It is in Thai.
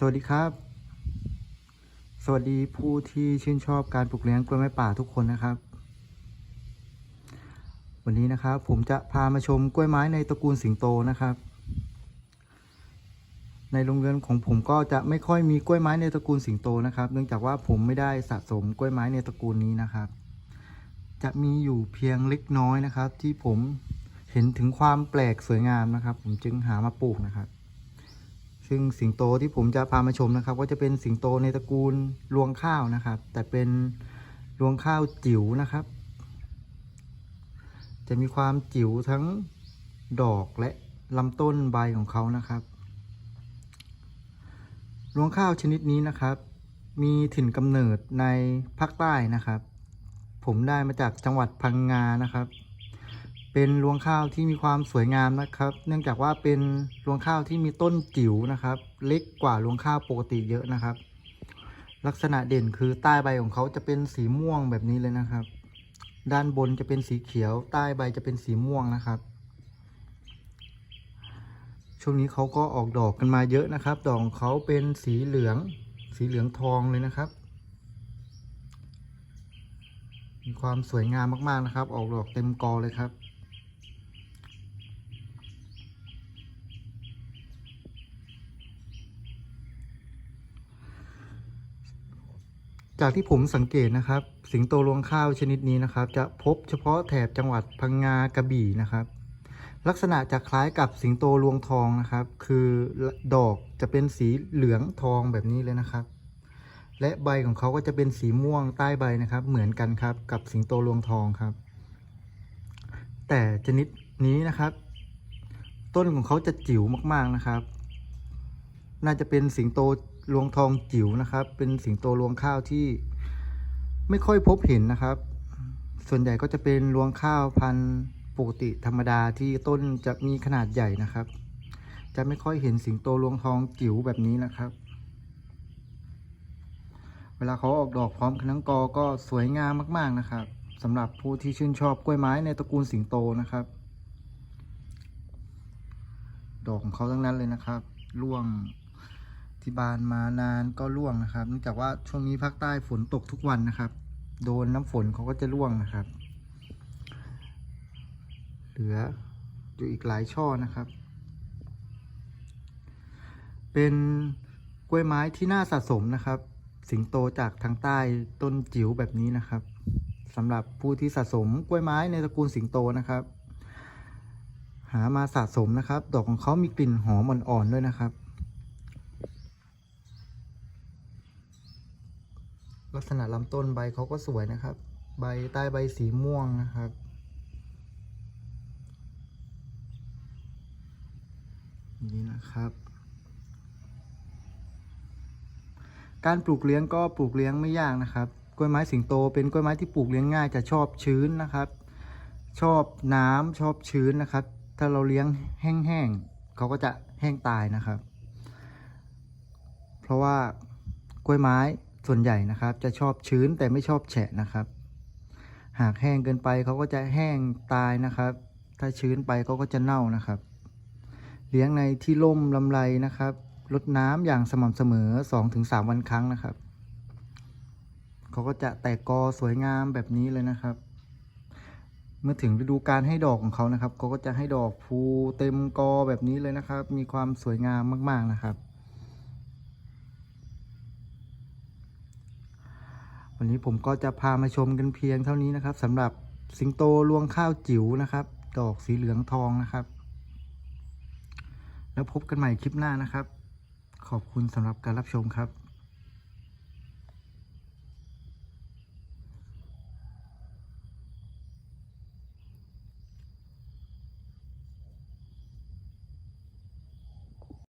สวัสดีครับ สวัสดีผู้ที่ชื่นชอบการปลูกเลี้ยงกล้วยไม้ป่าทุกคนนะครับ วันนี้นะครับ ผมจะพามาชมกล้วยไม้ในตระกูลสิงโตนะครับ ในโรงเรือนของผมก็จะไม่ค่อยมีกล้วยไม้ในตระกูลสิงโตนะครับ เนื่องจากว่าผมไม่ได้สะสมกล้วยไม้ในตระกูลนี้นะครับ จะมีอยู่เพียงเล็กน้อยนะครับ ที่ผมเห็นถึงความแปลกสวยงามนะครับ ผมจึงหามาปลูกนะครับ ซึ่งสิงโตที่ผมจะพามาชมนะครับ ก็จะเป็นสิงโตในตระกูลรวงข้าวนะครับ แต่เป็นรวงข้าวจิ๋วนะครับ จะมีความจิ๋วทั้งดอกและลำต้นใบของเขานะครับ รวงข้าวชนิดนี้นะครับ มีถิ่นกำเนิดในภาคใต้นะครับ ผมได้มาจากจังหวัดพังงานะครับ เป็นรวงข้าวที่มีความสวยงามนะครับ เนื่องจากว่าเป็นรวงข้าวที่มีต้นจิ๋วนะครับ เล็กกว่ารวงข้าวปกติเยอะนะครับ ลักษณะเด่นคือใต้ใบของเขาจะเป็นสีม่วงแบบนี้เลยนะครับ ด้านบนจะเป็นสีเขียว ใต้ใบจะเป็นสีม่วงนะครับ ช่วงนี้เขาก็ออกดอกกันมาเยอะนะครับ ดอกของเขาเป็นสีเหลือง สีเหลืองทองเลยนะครับมีความสวยงามมาก ๆ นะครับ ออกดอกเต็มกอเลยครับ จากที่ผมสังเกตนะครับ สิงโตรวงข้าวชนิดนี้นะครับ จะพบเฉพาะแถบจังหวัดพังงากระบี่นะครับ ลักษณะจะคล้ายกับสิงโตรวงทองนะครับ คือดอกจะเป็นสีเหลืองทองแบบนี้เลยนะครับ และใบของเขาก็จะเป็นสีม่วงใต้ใบนะครับ เหมือนกันครับ กับสิงโตรวงทองครับ แต่ชนิดนี้นะครับ ต้นของเขาจะจิ๋วมากๆนะครับ น่าจะเป็นสิงโต รวงทองจิ๋วนะครับ เป็นสิงโตรวงข้าวที่ไม่ค่อยพบเห็นนะครับ ส่วนใหญ่ก็จะเป็นรวงข้าวพันธุ์ปกติธรรมดาที่ต้นจะมีขนาดใหญ่นะครับ จะไม่ค่อยเห็นสิงโตรวงทองจิ๋วแบบนี้นะครับ เวลาเขาออกดอกพร้อมคณังกอก็สวยงามมากๆนะครับสำหรับผู้ที่ชื่นชอบกล้วยไม้ในตระกูลสิงโตนะครับ ดอกของเขาทั้งนั้นเลยนะครับร่วง ที่บานมานานก็ร่วงนะครับ เนื่องจากว่าช่วงนี้ภาคใต้ฝนตกทุกวันนะครับ โดนน้ำฝนเขาก็จะร่วงนะครับ เหลืออยู่อีกหลายช่อนะครับ เป็นกล้วยไม้ที่น่าสะสมนะครับ สิงโตจากทางใต้ต้นจิ๋วแบบนี้นะครับสำหรับผู้ที่สะสมกล้วยไม้ในตระกูลสิงโตนะครับ หามาสะสมนะครับ ดอกของเขามีกลิ่นหอมอ่อนๆด้วยนะครับ ลักษณะลำต้นใบเขาก็สวยนะครับ ใบใต้ใบสีม่วงนะครับ นี่นะครับ การปลูกเลี้ยงก็ปลูกเลี้ยงไม่ยากนะครับกล้วยไม้สิงโตเป็นกล้วยไม้ที่ปลูกเลี้ยงง่ายจะชอบชื้นนะครับ ชอบน้ำชอบชื้นนะครับ ถ้าเราเลี้ยงแห้งๆเขาก็จะแห้งตายนะครับ เพราะว่ากล้วยไม้ ส่วนใหญ่นะครับจะชอบชื้นแต่ไม่ชอบแฉะนะครับ หากแห้งเกินไปเขาก็จะแห้งตายนะครับ ถ้าชื้นไปเขาก็จะเน่านะครับ เลี้ยงในที่ร่มลำไรนะครับรดน้ำอย่างสม่ำเสมอ 2-3 วันครั้งนะครับเขาก็จะแตกกอสวยงามแบบนี้เลยนะครับ เมื่อถึงฤดูการให้ดอกของเขานะครับเขาก็จะให้ดอกภูเต็มกอแบบนี้เลยนะครับ มีความสวยงามมาก ๆนะครับ วันนี้ผมก็จะพามาชมกันเพียงเท่านี้นะครับสำหรับสิงโตรวงข้าวจิ๋วนะครับ ดอกสีเหลืองทองนะครับ แล้วพบกันใหม่คลิปหน้านะครับ ขอบคุณสำหรับการรับชมครับ